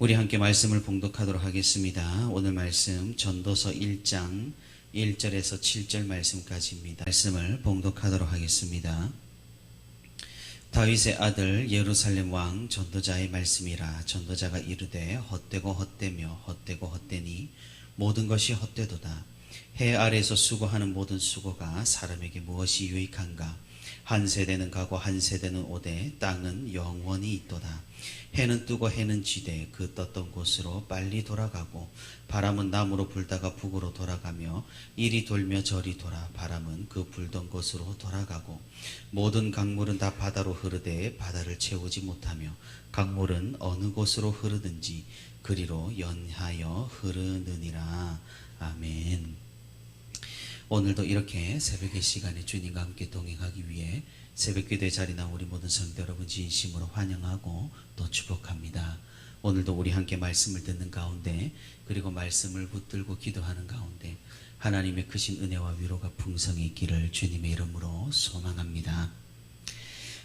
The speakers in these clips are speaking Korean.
우리 함께 말씀을 봉독하도록 하겠습니다. 오늘 말씀 전도서 1장 1절에서 7절 말씀까지입니다. 말씀을 봉독하도록 하겠습니다. 다윗의 아들 예루살렘 왕 전도자의 말씀이라 전도자가 이르되 헛되고 헛되며 헛되고 헛되니 모든 것이 헛되도다. 해 아래에서 수고하는 모든 수고가 사람에게 무엇이 유익한가? 한 세대는 가고 한 세대는 오되 땅은 영원히 있도다. 해는 뜨고 해는 지되 그 떴던 곳으로 빨리 돌아가고 바람은 남으로 불다가 북으로 돌아가며 이리 돌며 저리 돌아 바람은 그 불던 곳으로 돌아가고 모든 강물은 다 바다로 흐르되 바다를 채우지 못하며 강물은 어느 곳으로 흐르든지 그리로 연하여 흐르느니라 아멘. 오늘도 이렇게 새벽의 시간에 주님과 함께 동행하기 위해 새벽 기도의 자리 나온 우리 모든 성도 여러분 진심으로 환영하고 또 축복합니다. 오늘도 우리 함께 말씀을 듣는 가운데 그리고 말씀을 붙들고 기도하는 가운데 하나님의 크신 은혜와 위로가 풍성히 있기를 주님의 이름으로 소망합니다.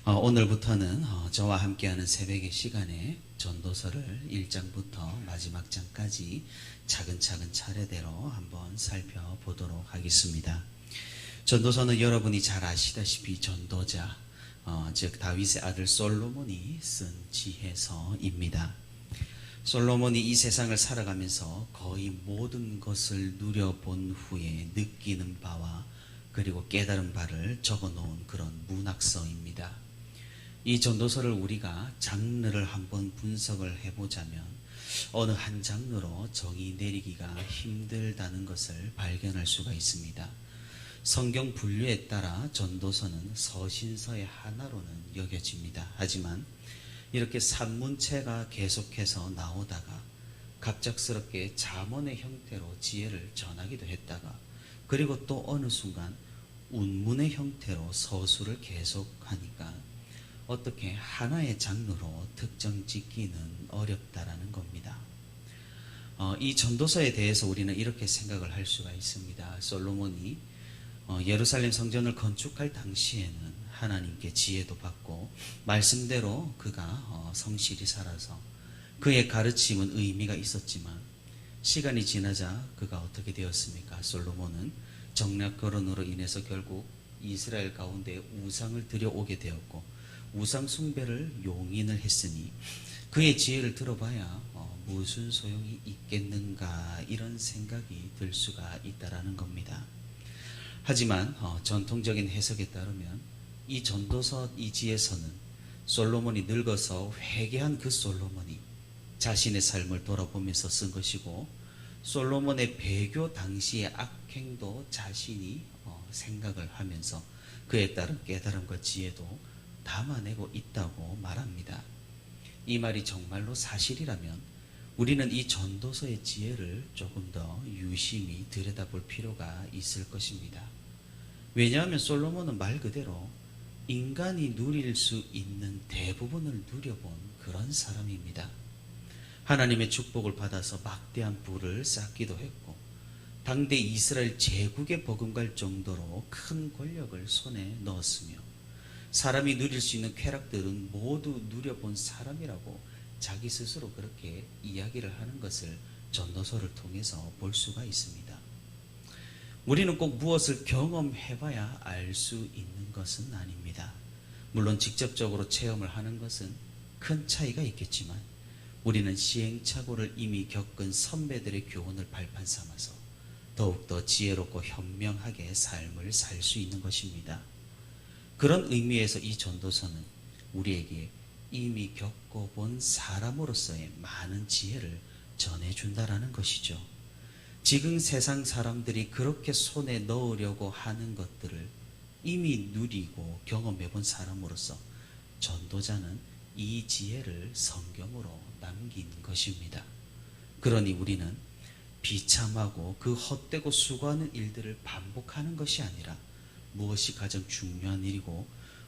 어, 오늘부터는 어, 저와 함께하는 새벽의 시간에 전도서를 1장부터 마지막 장까지 차근차근 차례대로 한번 살펴보도록 하겠습니다. 전도서는 여러분이 잘 아시다시피 전도자, 어, 즉 다윗의 아들 솔로몬이 쓴 지혜서입니다. 솔로몬이 이 세상을 살아가면서 거의 모든 것을 누려본 후에 느끼는 바와 그리고 깨달은 바를 적어 놓은 그런 문학서입니다. 이 전도서를 우리가 장르를 한번 분석을 해보자면 어느 한 장르로 정의 내리기가 힘들다는 것을 발견할 수가 있습니다. 성경 분류에 따라 전도서는 서신서의 하나로는 여겨집니다. 하지만 이렇게 산문체가 계속해서 나오다가 갑작스럽게 잠언의 형태로 지혜를 전하기도 했다가 그리고 또 어느 순간 운문의 형태로 서술을 계속하니까 어떻게 하나의 장르로 특정 짓기는 어렵다라는 겁니다. 어, 이 전도서에 대해서 우리는 이렇게 생각을 할 수가 있습니다. 솔로몬이 어, 예루살렘 성전을 건축할 당시에는 하나님께 지혜도 받고 말씀대로 그가 어, 성실히 살아서 그의 가르침은 의미가 있었지만 시간이 지나자 그가 어떻게 되었습니까? 솔로몬은 정략 거론으로 인해서 결국 이스라엘 가운데 우상을 들여오게 되었고 우상 숭배를 용인을 했으니 그의 지혜를 들어봐야 어, 무슨 소용이 있겠는가 이런 생각이 들 수가 있다라는 겁니다. 하지만 어, 전통적인 해석에 따르면 이 전도서 이 지혜서는 솔로몬이 늙어서 회개한 그 솔로몬이 자신의 삶을 돌아보면서 쓴 것이고 솔로몬의 배교 당시의 악행도 자신이 어, 생각을 하면서 그에 따른 깨달음과 지혜도 담아내고 있다고 말합니다. 이 말이 정말로 사실이라면 우리는 이 전도서의 지혜를 조금 더 유심히 들여다볼 필요가 있을 것입니다. 왜냐하면 솔로몬은 말 그대로 인간이 누릴 수 있는 대부분을 누려본 그런 사람입니다. 하나님의 축복을 받아서 막대한 부를 쌓기도 했고 당대 이스라엘 제국에 버금갈 정도로 큰 권력을 손에 넣었으며 사람이 누릴 수 있는 쾌락들은 모두 누려본 사람이라고 자기 스스로 그렇게 이야기를 하는 것을 전도서를 통해서 볼 수가 있습니다. 우리는 꼭 무엇을 경험해봐야 알 수 있는 것은 아닙니다. 물론 직접적으로 체험을 하는 것은 큰 차이가 있겠지만 우리는 시행착오를 이미 겪은 선배들의 교훈을 발판 삼아서 더욱더 지혜롭고 현명하게 삶을 살 수 있는 것입니다. 그런 의미에서 이 전도서는 우리에게 이미 겪어본 사람으로서의 많은 지혜를 전해준다라는 것이죠. 지금 세상 사람들이 그렇게 손에 넣으려고 하는 것들을 이미 누리고 경험해 본 사람으로서 전도자는 이 지혜를 성경으로 남긴 것입니다. 그러니 우리는 비참하고 그 헛되고 수고하는 일들을 반복하는 것이 아니라 무엇이 가장 중요한 일이고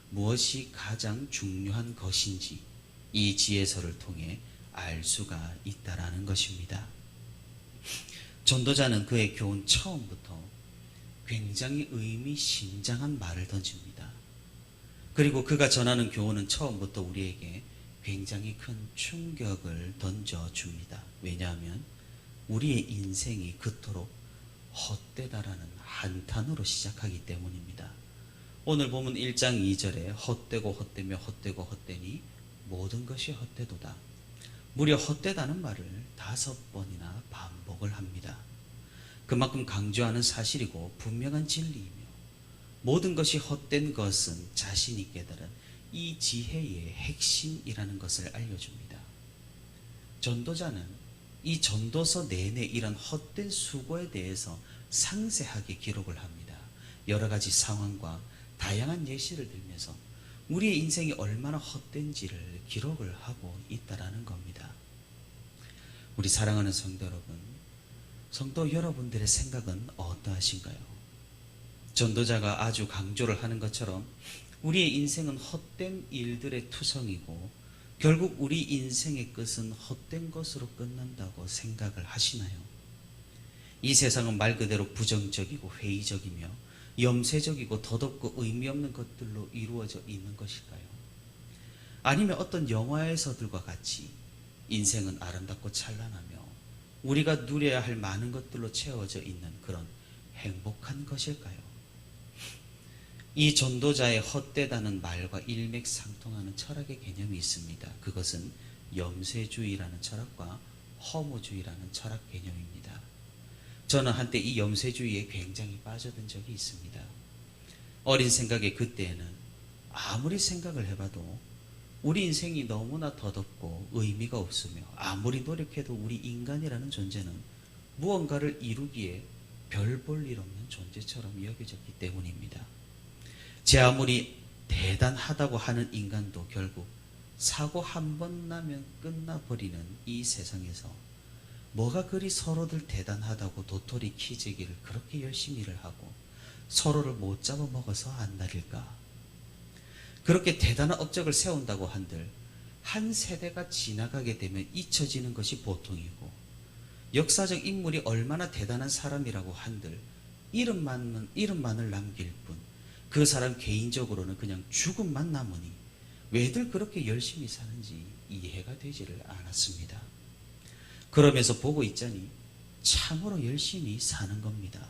무엇이 가장 중요한 것인지 이 지혜서를 통해 알 수가 있다라는 것입니다. 전도자는 그의 교훈 처음부터 굉장히 의미심장한 말을 던집니다. 그리고 그가 전하는 교훈은 처음부터 우리에게 굉장히 큰 충격을 던져줍니다. 왜냐하면 우리의 인생이 그토록 헛되다라는 한탄으로 시작하기 때문입니다. 오늘 보면 1장 2절에 헛되고 헛되며 헛되고 헛되니 모든 것이 헛되도다. 무려 헛되다는 말을 다섯 번이나 반복을 합니다. 그만큼 강조하는 사실이고 분명한 진리이며 모든 것이 헛된 것은 자신이 깨달은 이 지혜의 핵심이라는 것을 알려줍니다. 전도자는 이 전도서 내내 이런 헛된 수고에 대해서 상세하게 기록을 합니다. 여러 가지 상황과 다양한 예시를 들면서 우리의 인생이 얼마나 헛된지를 기록을 하고 있다라는 겁니다. 우리 사랑하는 성도 여러분, 성도 여러분들의 생각은 어떠하신가요? 전도자가 아주 강조를 하는 것처럼 우리의 인생은 헛된 일들의 투성이고 결국 우리 인생의 끝은 헛된 것으로 끝난다고 생각을 하시나요? 이 세상은 말 그대로 부정적이고 회의적이며 염세적이고 덧없고 의미 없는 것들로 이루어져 있는 것일까요? 아니면 어떤 영화에서들과 같이 인생은 아름답고 찬란하며 우리가 누려야 할 많은 것들로 채워져 있는 그런 행복한 것일까요? 이 전도자의 헛되다는 말과 일맥상통하는 철학의 개념이 있습니다. 그것은 염세주의라는 철학과 허무주의라는 철학 개념입니다. 저는 한때 이 염세주의에 굉장히 빠져든 적이 있습니다. 어린 생각에 그때에는 아무리 생각을 해봐도 우리 인생이 너무나 덧없고 의미가 없으며 아무리 노력해도 우리 인간이라는 존재는 무언가를 이루기에 별 볼 일 없는 존재처럼 여겨졌기 때문입니다. 제 아무리 대단하다고 하는 인간도 결국 사고 한 번 나면 끝나버리는 이 세상에서 뭐가 그리 서로들 대단하다고 도토리 키재기를 그렇게 열심히 일을 하고 서로를 못 잡아먹어서 안 나릴까? 그렇게 대단한 업적을 세운다고 한들 한 세대가 지나가게 되면 잊혀지는 것이 보통이고 역사적 인물이 얼마나 대단한 사람이라고 한들 이름만은 이름만을 남길 뿐 그 사람 개인적으로는 그냥 죽음만 남으니 왜들 그렇게 열심히 사는지 이해가 되지를 않았습니다. 그러면서 보고 있자니 참으로 열심히 사는 겁니다.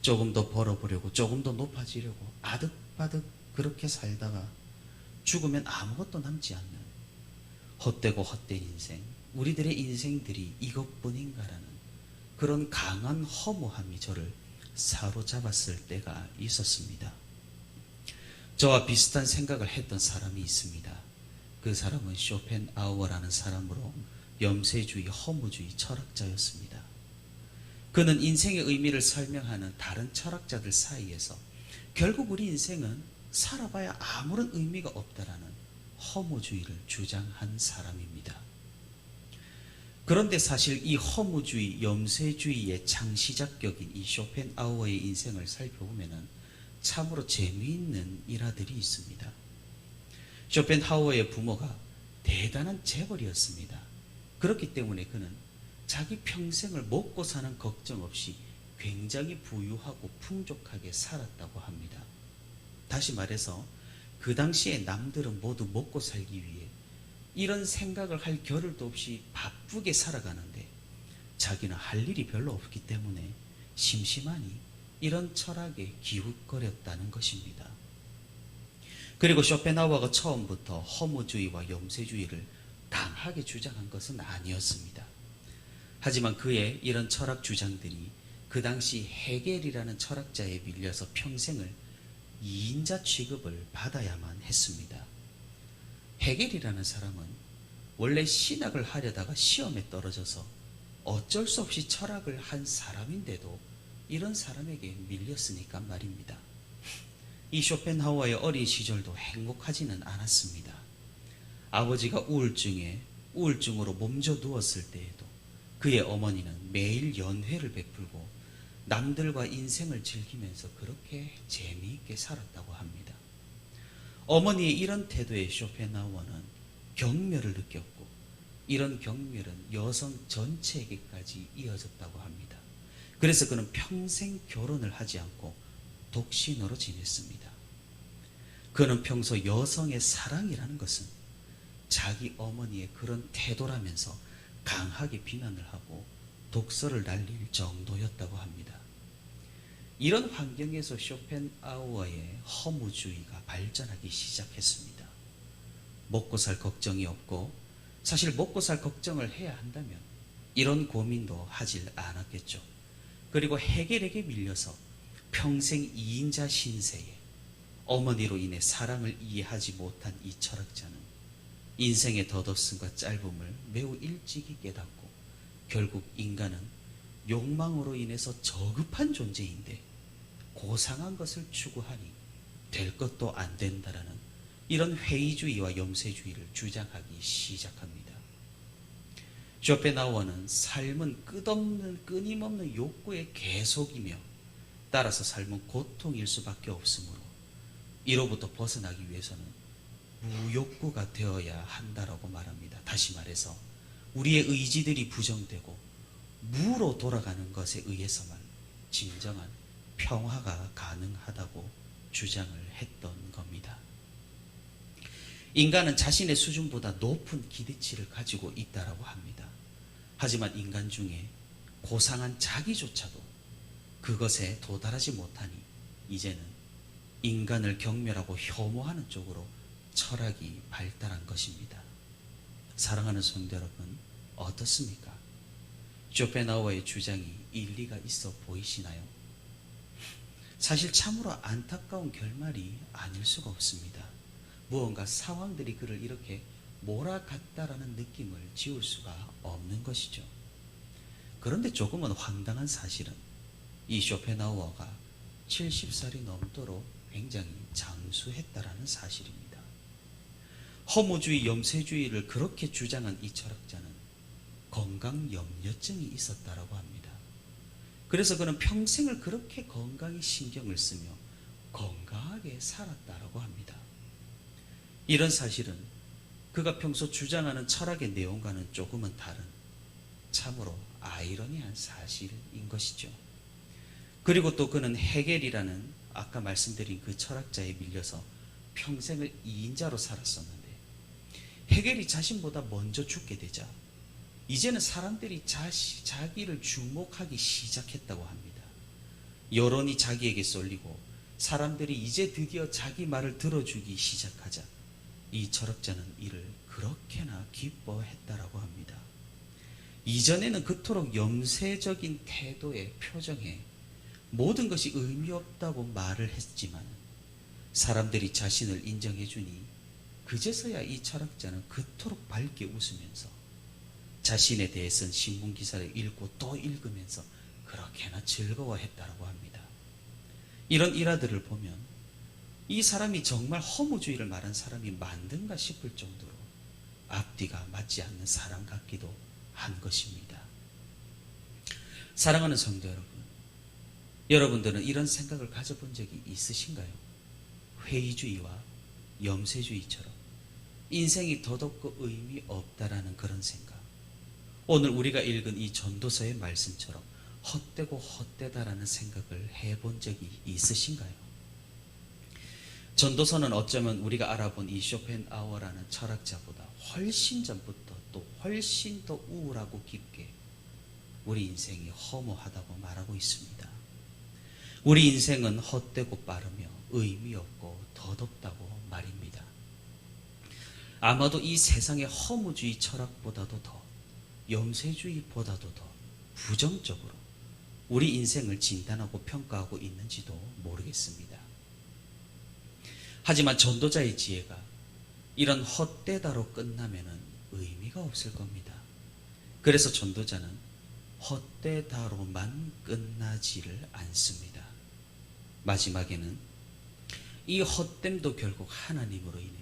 조금 더 벌어보려고 조금 더 높아지려고 아득바득 그렇게 살다가 죽으면 아무것도 남지 않는 헛되고 헛된 인생 우리들의 인생들이 이것뿐인가라는 그런 강한 허무함이 저를 사로잡았을 때가 있었습니다. 저와 비슷한 생각을 했던 사람이 있습니다. 그 사람은 쇼펜아우어라는 사람으로 염세주의, 허무주의 철학자였습니다. 그는 인생의 의미를 설명하는 다른 철학자들 사이에서 결국 우리 인생은 살아봐야 아무런 의미가 없다라는 허무주의를 주장한 사람입니다. 그런데 사실 이 허무주의, 염세주의의 창시작격인 이 쇼펜아우어의 인생을 살펴보면 참으로 재미있는 일화들이 있습니다. 쇼펜하우어의 부모가 대단한 재벌이었습니다. 그렇기 때문에 그는 자기 평생을 먹고 사는 걱정 없이 굉장히 부유하고 풍족하게 살았다고 합니다. 다시 말해서 그 당시에 남들은 모두 먹고 살기 위해 이런 생각을 할 겨를도 없이 바쁘게 살아가는데 자기는 할 일이 별로 없기 때문에 심심하니 이런 철학에 기웃거렸다는 것입니다. 그리고 쇼펜하우어가 처음부터 허무주의와 염세주의를 강하게 주장한 것은 아니었습니다. 하지만 그의 이런 철학 주장들이 그 당시 헤겔이라는 철학자에 밀려서 평생을 2인자 취급을 받아야만 했습니다. 헤겔이라는 사람은 원래 신학을 하려다가 시험에 떨어져서 어쩔 수 없이 철학을 한 사람인데도 이런 사람에게 밀렸으니까 말입니다. 이 쇼펜하우어의 어린 시절도 행복하지는 않았습니다. 아버지가 우울증에 우울증으로 몸져 누웠을 때에도 그의 어머니는 매일 연회를 베풀고 남들과 인생을 즐기면서 그렇게 재미있게 살았다고 합니다. 어머니의 이런 태도에 쇼펜하우어는 경멸을 느꼈고 이런 경멸은 여성 전체에게까지 이어졌다고 합니다. 그래서 그는 평생 결혼을 하지 않고 독신으로 지냈습니다. 그는 평소 여성의 사랑이라는 것은 자기 어머니의 그런 태도라면서 강하게 비난을 하고 독서를 날릴 정도였다고 합니다. 이런 환경에서 쇼펜하우어의 허무주의가 발전하기 시작했습니다. 먹고 살 걱정이 없고 사실 먹고 살 걱정을 해야 한다면 이런 고민도 하질 않았겠죠. 그리고 해결에게 밀려서 평생 이인자 신세에 어머니로 인해 사랑을 이해하지 못한 이 철학자는 인생의 덧없음과 짧음을 매우 일찍이 깨닫고 결국 인간은 욕망으로 인해서 저급한 존재인데 고상한 것을 추구하니 될 것도 안 된다라는 이런 회의주의와 염세주의를 주장하기 시작합니다. 쇼펜하우어는 삶은 끝없는 끊임없는 욕구의 계속이며 따라서 삶은 고통일 수밖에 없으므로 이로부터 벗어나기 위해서는 무욕구가 되어야 한다라고 말합니다. 다시 말해서 우리의 의지들이 부정되고 무로 돌아가는 것에 의해서만 진정한 평화가 가능하다고 주장을 했던 겁니다. 인간은 자신의 수준보다 높은 기대치를 가지고 있다라고 합니다. 하지만 인간 중에 고상한 자기조차도 그것에 도달하지 못하니 이제는 인간을 경멸하고 혐오하는 쪽으로 철학이 발달한 것입니다. 사랑하는 성도 여러분, 어떻습니까? 쇼펜하우어의 주장이 일리가 있어 보이시나요? 사실 참으로 안타까운 결말이 아닐 수가 없습니다. 무언가 상황들이 그를 이렇게 몰아갔다라는 느낌을 지울 수가 없는 것이죠. 그런데 조금은 황당한 사실은 이 쇼펜하우어가 70살이 넘도록 굉장히 장수했다라는 사실입니다. 허무주의, 염세주의를 그렇게 주장한 이 철학자는 건강 염려증이 있었다라고 합니다. 그래서 그는 평생을 그렇게 건강에 신경을 쓰며 건강하게 살았다라고 합니다. 이런 사실은 그가 평소 주장하는 철학의 내용과는 조금은 다른 참으로 아이러니한 사실인 것이죠. 그리고 또 그는 헤겔이라는 아까 말씀드린 그 철학자에 밀려서 평생을 이인자로 살았었는데 헤겔이 자신보다 먼저 죽게 되자 이제는 사람들이 자시, 자기를 주목하기 시작했다고 합니다. 여론이 자기에게 쏠리고 사람들이 이제 드디어 자기 말을 들어주기 시작하자 이 철학자는 이를 그렇게나 기뻐했다라고 합니다. 이전에는 그토록 염세적인 태도의 표정에 모든 것이 의미 없다고 말을 했지만 사람들이 자신을 인정해 주니 그제서야 이 철학자는 그토록 밝게 웃으면서 자신에 대해서는 신문 기사를 읽고 또 읽으면서 그렇게나 즐거워했다라고 합니다. 이런 일화들을 보면 이 사람이 정말 허무주의를 말한 사람이 만든가 싶을 정도로 앞뒤가 맞지 않는 사람 같기도 한 것입니다. 사랑하는 성도 여러분, 여러분들은 이런 생각을 가져본 적이 있으신가요? 회의주의와 염세주의처럼 인생이 더덥고 의미 없다라는 그런 생각. 오늘 우리가 읽은 이 전도서의 말씀처럼 헛되고 헛되다라는 생각을 해본 적이 있으신가요? 전도서는 어쩌면 우리가 알아본 이 쇼펜하워라는 철학자보다 훨씬 전부터 또 훨씬 더 우울하고 깊게 우리 인생이 허무하다고 말하고 있습니다. 우리 인생은 헛되고 빠르며 의미 없고 덧없다고 말입니다. 아마도 이 세상의 허무주의 철학보다도 더 염세주의보다도 더 부정적으로 우리 인생을 진단하고 평가하고 있는지도 모르겠습니다. 하지만 전도자의 지혜가 이런 헛되다로 끝나면은 의미가 없을 겁니다. 그래서 전도자는 헛되다로만 끝나지를 않습니다. 마지막에는 이 헛됨도 결국 하나님으로 인해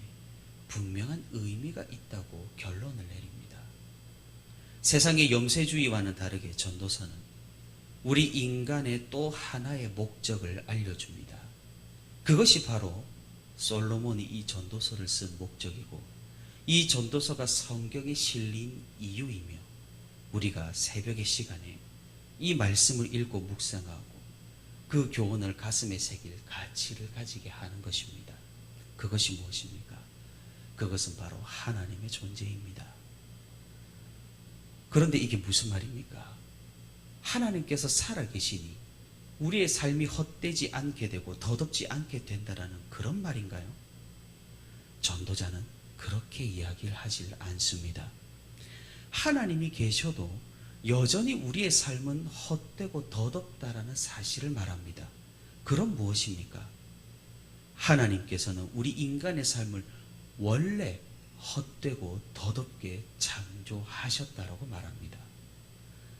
분명한 의미가 있다고 결론을 내립니다. 세상의 염세주의와는 다르게 전도서는 우리 인간의 또 하나의 목적을 알려줍니다. 그것이 바로 솔로몬이 이 전도서를 쓴 목적이고 이 전도서가 성경에 실린 이유이며 우리가 새벽의 시간에 이 말씀을 읽고 묵상하고 그 교훈을 가슴에 새길 가치를 가지게 하는 것입니다. 그것이 무엇입니까? 그것은 바로 하나님의 존재입니다. 그런데 이게 무슨 말입니까? 하나님께서 살아계시니 우리의 삶이 헛되지 않게 되고 더덥지 않게 된다라는 그런 말인가요? 전도자는 그렇게 이야기를 하질 않습니다. 하나님이 계셔도 여전히 우리의 삶은 헛되고 더덥다라는 사실을 말합니다. 그럼 무엇입니까? 하나님께서는 우리 인간의 삶을 원래 헛되고 더덥게 창조하셨다라고 말합니다.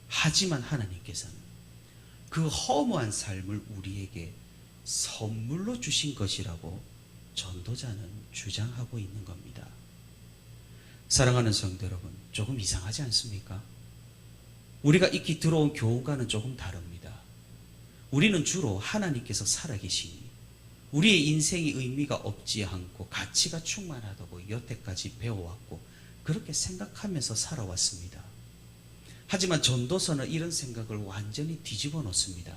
하지만 하나님께서는 그 허무한 삶을 우리에게 선물로 주신 것이라고 전도자는 주장하고 있는 겁니다. 사랑하는 성도 여러분, 조금 이상하지 않습니까? 우리가 익히 들어온 교훈과는 조금 다릅니다. 우리는 주로 하나님께서 살아계시니 우리의 인생이 의미가 없지 않고 가치가 충만하다고 여태까지 배워왔고 그렇게 생각하면서 살아왔습니다. 하지만 전도서는 이런 생각을 완전히 뒤집어 놓습니다.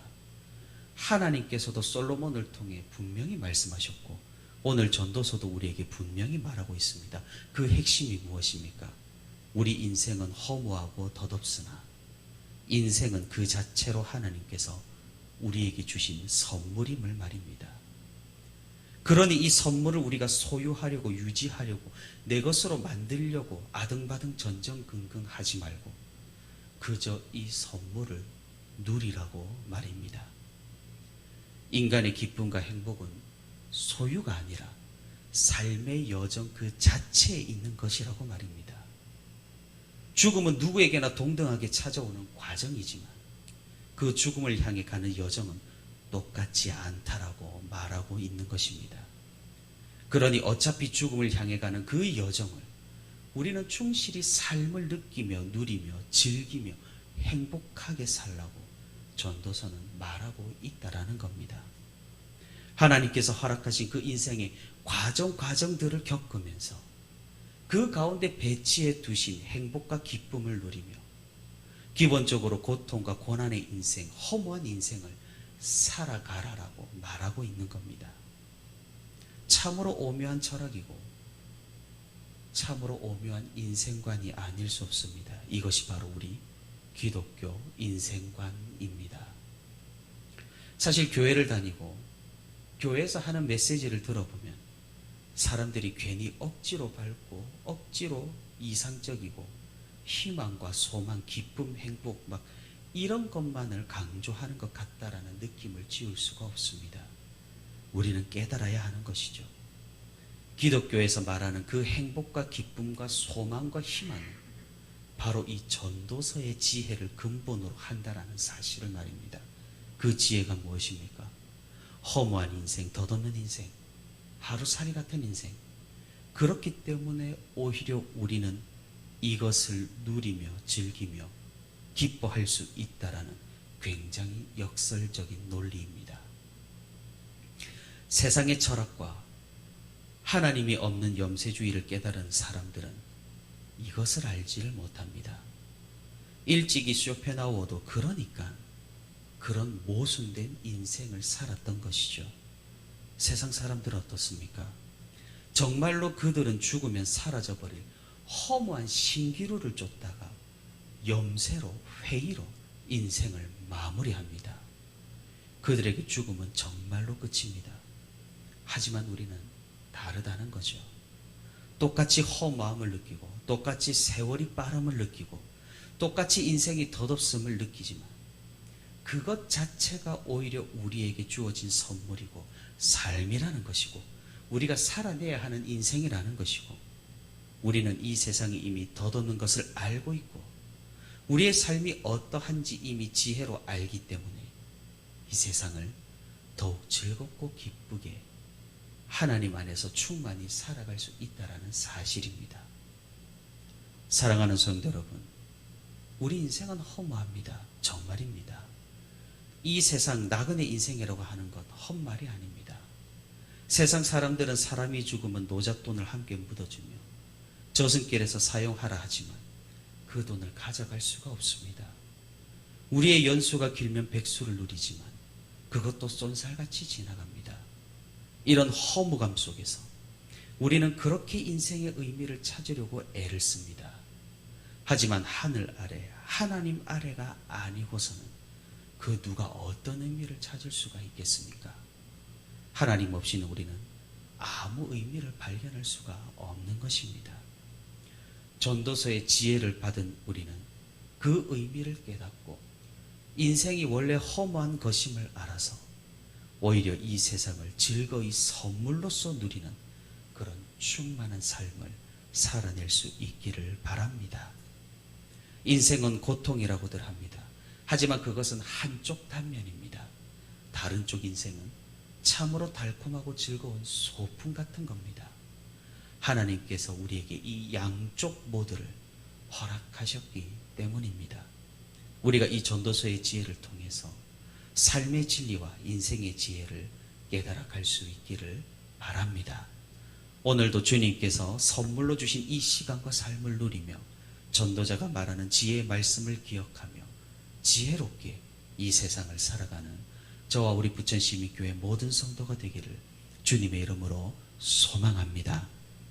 하나님께서도 솔로몬을 통해 분명히 말씀하셨고 오늘 전도서도 우리에게 분명히 말하고 있습니다. 그 핵심이 무엇입니까? 우리 인생은 허무하고 덧없으나 인생은 그 자체로 하나님께서 우리에게 주신 선물임을 말입니다. 그러니 이 선물을 우리가 소유하려고 유지하려고 내 것으로 만들려고 아등바등 전전긍긍 하지 말고 그저 이 선물을 누리라고 말입니다. 인간의 기쁨과 행복은 소유가 아니라 삶의 여정 그 자체에 있는 것이라고 말입니다. 죽음은 누구에게나 동등하게 찾아오는 과정이지만 그 죽음을 향해 가는 여정은 똑같지 않다라고 말하고 있는 것입니다. 그러니 어차피 죽음을 향해 가는 그 여정을 우리는 충실히 삶을 느끼며 누리며 즐기며 행복하게 살라고 전도서는 말하고 있다라는 겁니다. 하나님께서 허락하신 그 인생의 과정 과정들을 겪으면서 그 가운데 배치해 두신 행복과 기쁨을 누리며 기본적으로 고통과 고난의 인생, 허무한 인생을 살아가라라고 말하고 있는 겁니다. 참으로 오묘한 철학이고 참으로 오묘한 인생관이 아닐 수 없습니다. 이것이 바로 우리 기독교 인생관입니다. 사실 교회를 다니고 교회에서 하는 메시지를 들어보면 사람들이 괜히 억지로 밟고 억지로 이상적이고 희망과 소망, 기쁨, 행복 막 이런 것만을 강조하는 것 같다라는 느낌을 지울 수가 없습니다. 우리는 깨달아야 하는 것이죠. 기독교에서 말하는 그 행복과 기쁨과 소망과 희망은 바로 이 전도서의 지혜를 근본으로 한다라는 사실을 말입니다. 그 지혜가 무엇입니까? 허무한 인생, 덧없는 인생, 하루살이 같은 인생. 그렇기 때문에 오히려 우리는 이것을 누리며 즐기며 기뻐할 수 있다라는 굉장히 역설적인 논리입니다. 세상의 철학과 하나님이 없는 염세주의를 깨달은 사람들은 이것을 알지를 못합니다. 일찍이 쇼펜하우어도 그러니까 그런 모순된 인생을 살았던 것이죠. 세상 사람들 어떻습니까? 정말로 그들은 죽으면 사라져버릴 허무한 신기루를 쫓다가 염세로 회의로 인생을 마무리합니다. 그들에게 죽음은 정말로 끝입니다. 하지만 우리는 다르다는 거죠. 똑같이 허무함을 느끼고 똑같이 세월이 빠름을 느끼고 똑같이 인생이 덧없음을 느끼지만 그것 자체가 오히려 우리에게 주어진 선물이고 삶이라는 것이고 우리가 살아내야 하는 인생이라는 것이고 우리는 이 세상이 이미 덧없는 것을 알고 있고 우리의 삶이 어떠한지 이미 지혜로 알기 때문에 이 세상을 더욱 즐겁고 기쁘게 하나님 안에서 충만히 살아갈 수 있다라는 사실입니다. 사랑하는 성도 여러분, 우리 인생은 허무합니다. 정말입니다. 이 세상 나그네 인생이라고 하는 것 헛말이 아닙니다. 세상 사람들은 사람이 죽으면 노잣돈을 함께 묻어주며 저승길에서 사용하라 하지만 그 돈을 가져갈 수가 없습니다. 우리의 연수가 길면 백수를 누리지만 그것도 쏜살같이 지나갑니다. 이런 허무감 속에서 우리는 그렇게 인생의 의미를 찾으려고 애를 씁니다. 하지만 하늘 아래, 하나님 아래가 아니고서는 그 누가 어떤 의미를 찾을 수가 있겠습니까? 하나님 없이는 우리는 아무 의미를 발견할 수가 없는 것입니다. 전도서의 지혜를 받은 우리는 그 의미를 깨닫고 인생이 원래 허무한 것임을 알아서 오히려 이 세상을 즐거이 선물로서 누리는 그런 충만한 삶을 살아낼 수 있기를 바랍니다. 인생은 고통이라고들 합니다. 하지만 그것은 한쪽 단면입니다. 다른 쪽 인생은 참으로 달콤하고 즐거운 소풍 같은 겁니다. 하나님께서 우리에게 이 양쪽 모두를 허락하셨기 때문입니다. 우리가 이 전도서의 지혜를 통해서 삶의 진리와 인생의 지혜를 깨달아 갈 수 있기를 바랍니다. 오늘도 주님께서 선물로 주신 이 시간과 삶을 누리며 전도자가 말하는 지혜의 말씀을 기억하며 지혜롭게 이 세상을 살아가는 저와 우리 부천시민교회 모든 성도가 되기를 주님의 이름으로 소망합니다.